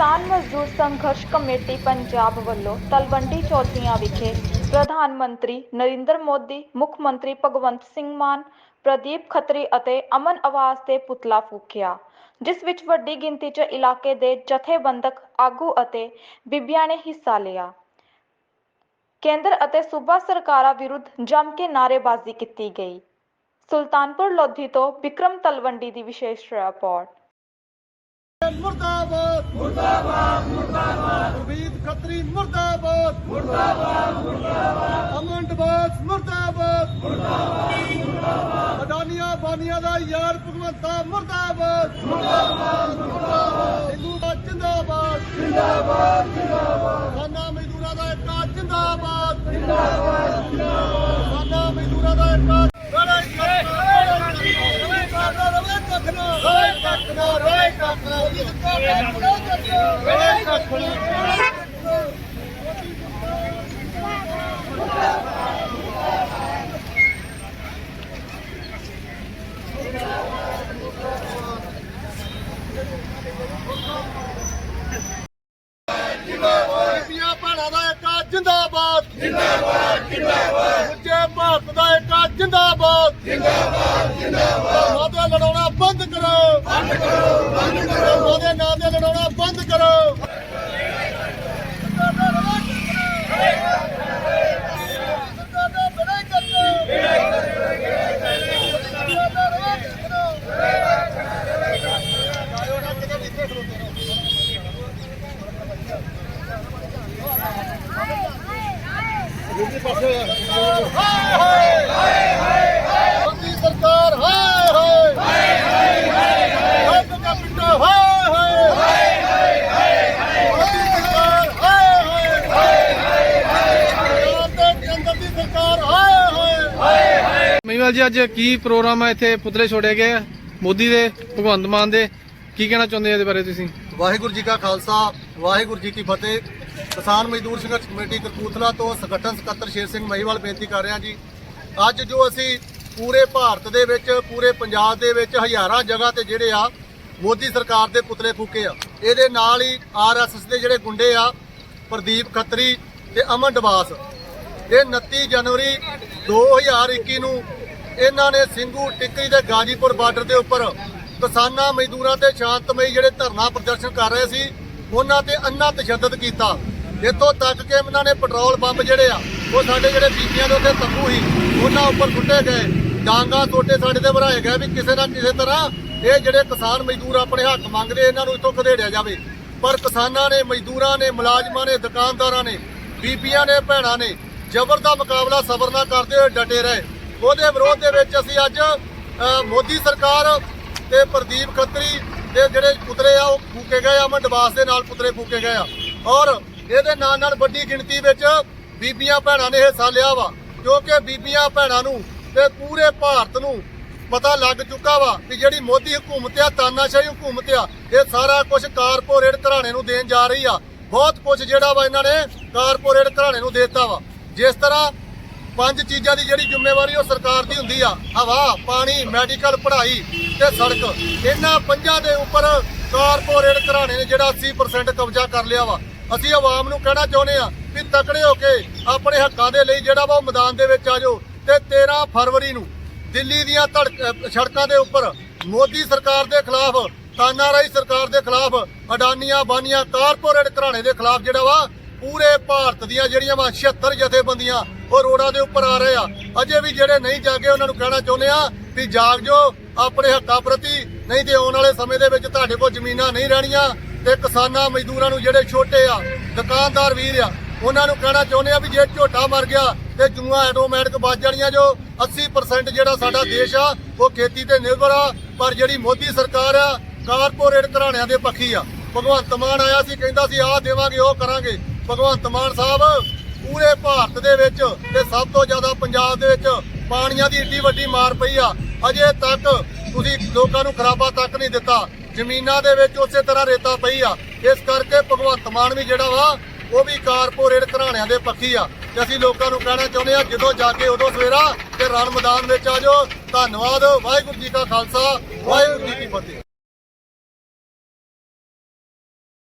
ਕਿਸਾਨ ਮਜ਼ਦੂਰ ਸੰਘਰਸ਼ ਕਮੇਟੀ ਪੰਜਾਬ ਵੱਲੋਂ ਤਲਵੰਡੀ ਚੌਧਰੀਆਂ ਵਿਖੇ ਪ੍ਰਧਾਨ ਮੰਤਰੀ ਨਰਿੰਦਰ ਮੋਦੀ, ਮੁੱਖ ਮੰਤਰੀ ਭਗਵੰਤ ਸਿੰਘ ਮਾਨ, ਪ੍ਰਦੀਪ ਖੱਤਰੀ ਅਤੇ ਅਮਨ ਆਵਾਸ ਦੇ ਪੁਤਲਾ ਫੂਕਿਆ, ਜਿਸ ਵਿੱਚ ਵੱਡੀ ਗਿਣਤੀ 'ਚ ਇਲਾਕੇ ਦੇ ਜਥੇਬੰਦਕ ਆਗੂ ਅਤੇ ਬੀਬੀਆਂ ਨੇ ਹਿੱਸਾ ਲਿਆ। ਕੇਂਦਰ ਅਤੇ ਸੂਬਾ ਸਰਕਾਰਾਂ ਵਿਰੁੱਧ ਜੰਮ ਕੇ ਨਾਅਰੇਬਾਜ਼ੀ ਕੀਤੀ ਗਈ। ਸੁਲਤਾਨਪੁਰ ਲੋਧੀ ਤੋਂ ਵਿਕਰਮ ਤਲਵੰਡੀ ਦੀ ਵਿਸ਼ੇਸ਼ ਰਿਪੋਰਟ। ਮੁਰਦਾਬਾਦ। ਮੁਰਦਾਬਾਦ ਮੁਰਦਾਬਾਦ। ਰਵੀਦ ਖੱਤਰੀ ਮੁਰਦਾਬਾਦ। ਮੁਰਦਾਬਾਦ ਮੁਰਦਾਬਾਦ। ਅਮਨ ਡਬਾਸ ਮੁਰਦਾਬਾਦ। ਮੁਰਦਾਬਾਦ ਮੁਰਦਾਬਾਦ। ਅਡਾਨੀਆਂ ਬਾਨੀਆਂ ਦਾ ਯਾਰ ਭਗਵੰਤਾ ਮੁਰਦਾਬਾਦ। ਮੁਰਦਾਬਾਦ ਮੁਰਦਾਬਾਦ। ਹਿੰਦੂ ਦਾ ਜਿੰਦਾਬਾਦ। ਜਿੰਦਾਬਾਦ ਜਿੰਦਾਬਾਦ ਸਾਨਾ ਮਜ਼ਦੂਰਾਂ ਦਾ ਏਕਾ ਜਿੰਦਾਬਾਦ ਜਿੰਦਾਬਾਦ ਜਿੰਦਾਬਾਦ ਸਾਨਾ ਮਜ਼ਦੂਰਾਂ ਦਾ ਏਕਾ ਲੜਾਈ ਕਰਨਾ ਰਵੇ ਕੱਖਣਾ ਰਵੇ ਕੱਖਣਾ ਰਵੇ ਕੱਖਣਾ ਰਵੇ ਕੱਖਣਾ ਬੀਬੀਆਂ ਭੈਣਾਂ ਦਾ ਏਕਾ ਜਿੰਦਾਬਾਦ। ਜਿੰਦਾਬਾਦ ਜਿੰਦਾਬਾਦ। ਉੱਚੇ ਭਾਰਤ ਦਾ ਏਕਾ ਜਿੰਦਾਬਾਦ। ਜਿੰਦਾਬਾਦ ਜਿੰਦਾਬਾਦ। ਮਾਦੇ ਲੜਾਉਣਾ ਬੰਦ ਕਰੋ। ਬੰਦ ਕਰੋ ਬੰਦ ਕਰੋ। ਮਾਦੇ ਨਾਂ ਦੇ ਲੜਾਉਣਾ ਬੰਦ ਕਰੋ ਮੋਦੀ ਸਰਕਾਰ ਹਾਏ ਹਾਏ ਹਾਏ ਹਾਏ। ਹਾਏ ਹਾਏ ਪਿੰਡੋ ਹਾਏ ਹਾਏ। ਹਾਏ ਹਾਏ ਮੋਦੀ ਸਰਕਾਰ ਹਾਏ ਹਾਏ। ਹਾਏ ਹਾਏ ਤੇ ਕੇਂਦਰ ਦੀ ਸਰਕਾਰ ਹਾਏ ਹਾਏ। ਮਹੀਵਾਲ ਜੀ ਅੱਜ ਕੀ ਪ੍ਰੋਗਰਾਮ ਹੈ ਇੱਥੇ ਪੁਤਲੇ ਛੋੜੇ ਗਏ ਆ। ਮੋਦੀ ਦੇ ਭਗਵੰਤ ਮਾਨ ਦੇ। ਕੀ ਕਹਿਣਾ ਚਾਹੁੰਦੇ ਆ ਇਹਦੇ ਬਾਰੇ ਤੁਸੀਂ? ਵਾਹਿਗੁਰੂ ਜੀ ਕਾ ਖਾਲਸਾ ਵਾਹਿਗੁਰੂ ਜੀ ਕੀ ਫਤਿਹ। ਕਿਸਾਨ ਮਜ਼ਦੂਰ ਸੰਘਰਸ਼ ਕਮੇਟੀ ਕਪੂਰਥਲਾ ਤੋਂ ਸੰਗਠਨ ਸਕੱਤਰ ਸ਼ੇਰ ਸਿੰਘ ਮਹੀਵਾਲ ਬੇਨਤੀ ਕਰ ਰਿਹਾ ਜੀ। ਅੱਜ ਜੋ ਅਸੀਂ ਪੂਰੇ ਭਾਰਤ ਦੇ ਵਿੱਚ, ਪੂਰੇ ਪੰਜਾਬ ਦੇ ਵਿੱਚ ਹਜ਼ਾਰਾਂ ਜਗ੍ਹਾ ਤੇ ਜਿਹੜੇ ਆ, ਮੋਦੀ ਸਰਕਾਰ ਦੇ ਪੁਤਲੇ ਫੂਕੇ ਆ। ਇਹਦੇ ਨਾਲ ਹੀ ਆਰਐਸਐਸ ਦੇ ਜਿਹੜੇ ਗੁੰਡੇ ਆ, ਪ੍ਰਦੀਪ ਖੱਤਰੀ ਤੇ ਅਮਨ ਡਵਾਸ ਇਹ 29 ਜਨਵਰੀ 2021 ਨੂੰ ਇਹਨਾਂ ਨੇ ਸਿੰਘੂ ਟਿੱਕਰੀ ਦੇ ਗਾਜੀਪੁਰ ਬਾਰਡਰ ਦੇ ਉੱਪਰ ਕਿਸਾਨਾਂ ਮਜ਼ਦੂਰਾਂ ਤੇ ਸ਼ਾਂਤਮਈ ਜਿਹੜੇ ਧਰਨਾ ਪ੍ਰਦਰਸ਼ਨ ਕਰ ਰਹੇ ਸੀ, ਉਹਨਾਂ ਤੇ ਅੰਨਾ ਤਸ਼ੱਦਦ ਕੀਤਾ। ਇੱਥੋਂ ਤੱਕ ਕਿ ਇਹਨਾਂ ਨੇ ਪੈਟਰੋਲ ਬੰਬ ਜਿਹੜੇ ਆ, ਉਹ ਸਾਡੇ ਜਿਹੜੇ ਬੀਬੀਆਂ ਦੇ ਉੱਤੇ ਤੰਬੂ ਸੀ, ਉਹਨਾਂ ਉੱਪਰ ਸੁੱਟੇ ਗਏ। ਡਾਂਗਾ ਟੋਟੇ ਸਾਡੇ ਤੇ ਭਰਾਏ ਗਏ ਵੀ ਕਿਸੇ ਨਾ ਕਿਸੇ ਤਰ੍ਹਾਂ ਇਹ ਜਿਹੜੇ ਕਿਸਾਨ ਮਜ਼ਦੂਰ ਆਪਣੇ ਹੱਕ ਮੰਗਦੇ, ਇਹਨਾਂ ਨੂੰ ਇੱਥੋਂ ਖਦੇੜਿਆ ਜਾਵੇ। ਪਰ ਕਿਸਾਨਾਂ ਨੇ, ਮਜ਼ਦੂਰਾਂ ਨੇ, ਮੁਲਾਜ਼ਮਾਂ ਨੇ, ਦੁਕਾਨਦਾਰਾਂ ਨੇ, ਬੀਬੀਆਂ ਨੇ, ਭੈਣਾਂ ਨੇ ਜ਼ਬਰ ਦਾ ਮੁਕਾਬਲਾ ਸਬਰ ਨਾਲ ਕਰਦੇ ਹੋਏ ਡਟੇ ਰਹੇ। ਉਹਦੇ ਵਿਰੋਧ ਦੇ ਵਿੱਚ ਅਸੀਂ ਅੱਜ ਮੋਦੀ ਸਰਕਾਰ ਤੇ ਪ੍ਰਦੀਪ ਖੱਤਰੀ ਦੇ ਜਿਹੜੇ ਪੁਤਲੇ ਆ, ਉਹ ਫੂਕੇ ਗਏ ਆ, ਅਮਨ ਡਬਾਸ ਦੇ ਨਾਲ ਪੁਤਲੇ ਫੂਕੇ ਗਏ ਆ। ਔਰ ਇਹਦੇ ਨਾਲ ਨਾਲ ਵੱਡੀ ਗਿਣਤੀ ਵਿੱਚ ਬੀਬੀਆਂ ਭੈਣਾਂ ਨੇ ਹਿੱਸਾ ਲਿਆ ਵਾ ਕਿਉਂਕਿ ਬੀਬੀਆਂ ਭੈਣਾਂ ਨੂੰ ਤੇ ਪੂਰੇ ਭਾਰਤ ਨੂੰ ਪਤਾ ਲੱਗ ਚੁੱਕਾ ਵਾ ਕਿ ਜਿਹੜੀ ਮੋਦੀ ਹਕੂਮਤ ਆ, ਤਾਨਾਸ਼ਾਹੀ ਹਕੂਮਤ ਆ, ਇਹ ਸਾਰਾ ਕੁਝ ਕਾਰਪੋਰੇਟ ਘਰਾਣੇ ਨੂੰ ਦੇਣ ਜਾ ਰਹੀ ਆ। ਬਹੁਤ ਕੁਝ ਜਿਹੜਾ ਵਾ ਇਹਨਾਂ ਨੇ ਕਾਰਪੋਰੇਟ ਘਰਾਣੇ ਨੂੰ ਦੇਤਾ ਵਾ। ਜਿਸ ਤਰ੍ਹਾਂ ਪੰਜ ਚੀਜ਼ਾਂ ਦੀ ਜਿਹੜੀ ਜ਼ਿੰਮੇਵਾਰੀ ਉਹ ਸਰਕਾਰ ਦੀ ਹੁੰਦੀ ਆ, ਹਵਾ, ਪਾਣੀ, ਮੈਡੀਕਲ, ਪੜ੍ਹਾਈ ਤੇ ਸੜਕ। ਇਹਨਾਂ ਪੰਜਾਂ ਦੇ ਉੱਪਰ ਕਾਰਪੋਰੇਟ ਘਰਾਣੇ ਨੇ ਜਿਹੜਾ 80% ਕਬਜ਼ਾ ਕਰ ਲਿਆ ਵਾ। ਅਸੀਂ ਆਵਾਮ ਨੂੰ ਕਹਿਣਾ ਚਾਹੁੰਦੇ ਆ ਵੀ ਤਕੜੇ ਹੋ ਕੇ ਆਪਣੇ ਹੱਕਾਂ ਦੇ ਲਈ ਜਿਹੜਾ ਵਾ ਉਹ ਮੈਦਾਨ ਦੇ ਵਿੱਚ ਆ ਜਾਓ ਤੇ 13 ਫਰਵਰੀ ਨੂੰ ਦਿੱਲੀ ਦੀਆਂ ਧੜਕ- ਸੜਕਾਂ ਦੇ ਉੱਪਰ ਮੋਦੀ ਸਰਕਾਰ ਦੇ ਖਿਲਾਫ ਤਾਨਾਰਾਈ ਸਰਕਾਰ ਦੇ ਖਿਲਾਫ, ਅਡਾਨੀਆਂ, ਬਾਨੀਆਂ, ਕਾਰਪੋਰੇਟ ਘਰਾਣੇ ਦੇ ਖਿਲਾਫ ਜਿਹੜਾ ਵਾ ਪੂਰੇ ਭਾਰਤ ਦੀਆਂ ਜਿਹੜੀਆਂ ਵਾ 76 ਜਥੇਬੰਦੀਆਂ ਉਹ ਰੋਡਾਂ ਦੇ ਉੱਪਰ ਆ ਰਹੇ ਆ। ਅਜੇ ਵੀ ਜਿਹੜੇ ਨਹੀਂ ਜਾਗੇ ਉਹਨਾਂ ਨੂੰ ਕਹਿਣਾ ਚਾਹੁੰਦੇ ਆ ਵੀ ਜਾਗ ਜੋ ਆਪਣੇ ਹੱਕਾਂ ਪ੍ਰਤੀ, ਨਹੀਂ ਤੇ ਆਉਣ ਵਾਲੇ ਸਮੇਂ ਦੇ ਵਿੱਚ ਤੁਹਾਡੇ ਕੋਲ ਜ਼ਮੀਨਾਂ ਨਹੀਂ ਰਹਿਣੀਆਂ। ਤੇ ਕਿਸਾਨਾਂ ਮਜ਼ਦੂਰਾਂ ਨੂੰ ਜਿਹੜੇ ਛੋਟੇ ਆ ਦੁਕਾਨਦਾਰ ਵੀਰ ਆ ਉਹਨਾਂ ਨੂੰ ਕਹਿਣਾ ਚਾਹੁੰਦੇ ਆ ਵੀ ਜੇ ਝੋਟਾ ਮਰ ਗਿਆ ਤੇ ਜੂਆਂ ਆਟੋਮੈਟਿਕ ਵੱਜ ਜਾਣੀਆਂ ਜੋ 80% ਜਿਹੜਾ ਸਾਡਾ ਦੇਸ਼ ਆ ਉਹ ਖੇਤੀ ਤੇ ਨਿਰਭਰ ਆ ਪਰ ਜਿਹੜੀ ਮੋਦੀ ਸਰਕਾਰ ਆ ਕਾਰਪੋਰੇਟ ਘਰਾਣਿਆਂ ਦੇ ਪੱਖੀ ਆ। ਭਗਵੰਤ ਮਾਨ ਆਇਆ ਸੀ ਕਹਿੰਦਾ ਸੀ ਆਹ ਦੇਵਾਂਗੇ ਉਹ ਕਰਾਂਗੇ। ਭਗਵੰਤ ਮਾਨ ਸਾਹਿਬ ਪੂਰੇ ਭਾਰਤ ਦੇ ਵਿੱਚ ਤੇ ਸਭ ਤੋਂ ਜ਼ਿਆਦਾ ਪੰਜਾਬ ਦੇ ਵਿੱਚ ਪਾਣੀਆਂ ਦੀ ਏਡੀ ਵੱਡੀ ਮਾਰ ਪਈ ਆ। ਅਜੇ ਤੱਕ ਤੁਸੀਂ ਲੋਕਾਂ ਨੂੰ ਖਰਾਬਾ ਤੱਕ ਨਹੀਂ ਦਿੱਤਾ। ਜ਼ਮੀਨਾਂ ਦੇ ਵਿੱਚ ਉਸੇ ਤਰ੍ਹਾਂ ਰੇਤਾ ਪਈ ਆ। ਇਸ ਕਰਕੇ ਭਗਵੰਤ ਮਾਨ ਵੀ ਜਿਹੜਾ ਵਾ, ਉਹ ਵੀ ਕਾਰਪੋਰੇਟ ਘਰਾਣਿਆਂ ਦੇ ਪੱਖੀ ਆ। ਤੇ ਅਸੀਂ ਲੋਕਾਂ ਨੂੰ ਕਹਿਣਾ ਚਾਹੁੰਦੇ ਆ, ਜਦੋਂ ਜਾ ਕੇ ਉਦੋਂ ਸਵੇਰਾ ਤੇ ਰਣ ਮੈਦਾਨ ਵਿੱਚ ਆ ਜਾਓ। ਧੰਨਵਾਦ, ਵਾਹਿਗੁਰੂ ਜੀ ਕਾ ਖਾਲਸਾ, ਵਾਹਿਗੁਰੂ ਜੀ ਕੀ ਫਤਿਹ।